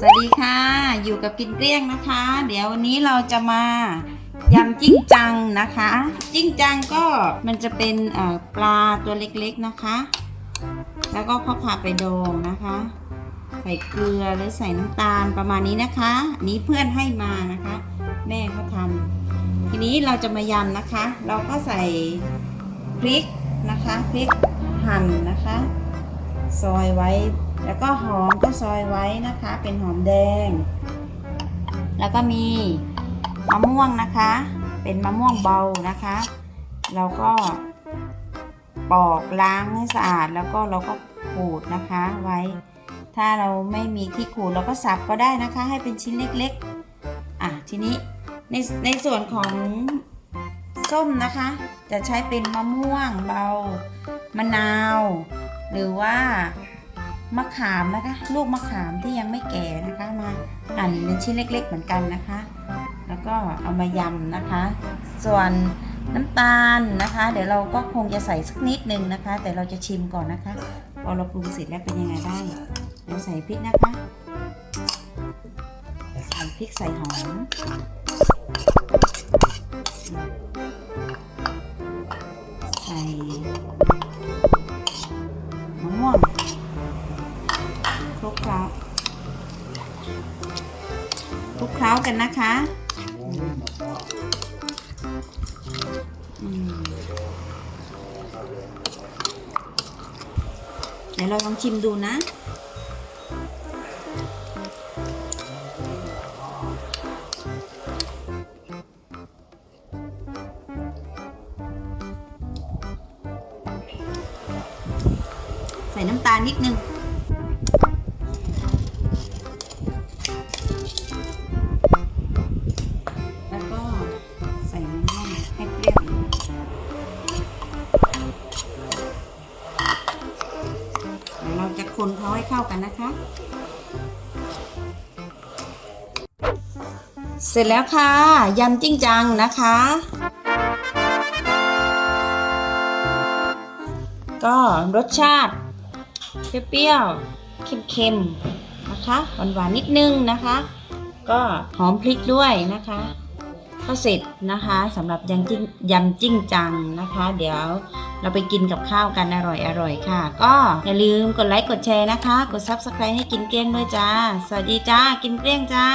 สวัสดีค่ะ อยู่กับกินเกลี้ยงนะคะ เดี๋ยววันนี้เราจะมายำจิ้งจังนะคะ จิ้งจังก็มันจะเป็นปลาตัวเล็กๆนะคะ แล้วก็เขาผ่าไปดองนะคะ ใส่เกลือหรือใส่น้ำตาลประมาณนี้นะคะนนี้เพื่อนให้มานะคะ แม่เขาทำทีนี้เราจะมายำนะคะ เราก็ใส่พริกนะคะพริกหั่นนะคะ ซอยไว้ แล้วก็หอมก็ซอยไว้นะคะ เป็นหอมแดง แล้วก็มีมะม่วงนะคะ เป็นมะม่วงเบานะคะเราก็ปอกล้างให้สะอาดแล้วก็เราก็ขูดนะคะไว้ ถ้าเราไม่มีที่ขูดเราก็สับก็ได้นะคะ ให้เป็นชิ้นเล็กๆอะทีนี้ในในส่วนของส้มนะคะ จะใช้เป็นมะม่วงเบามะนาว หรือว่า มะขามนะคะ ลูกมะขามที่ยังไม่แก่นะคะมาหั่นเป็นชิ้นเล็ก ๆ เหมือนกันนะคะ แล้วก็เอามายำนะคะ ส่วนน้ำตาลนะคะ เดี๋ยวเราก็คงจะใส่สักนิดนึงนะคะ แต่เราจะชิมก่อนนะคะ พอเราปรุงเสร็จแล้วเป็นยังไงบ้างเราใส่พริกนะคะใส่พริกใส่หอม คลุกเคล้ากันนะคะเดี๋ยวเราลองชิมดูนะ ใส่น้ำตาลนิดนึง นเขาให้เข้ากันนะคะ เสร็จแล้วค่ะ ยำจิ้งจังนะคะ ก็รสชาติ เปรี้ยวๆเค็มๆนะคะหวานๆนิดนึงนะคะ ก็หอมพริกด้วยนะคะ ก็เสร็จนะคะสำหรับยำจิ้งยำจิ้งจังนะคะ เดี๋ยวเราไปกินกับข้าวกันอร่อยๆค่ะ ก็อย่าลืมกดไลค์กดแชร์นะคะ กด Subscribe ให้กินเกลี้ยงด้วยจ้า สวัสดีจ้า กินเกลี้ยงจ้า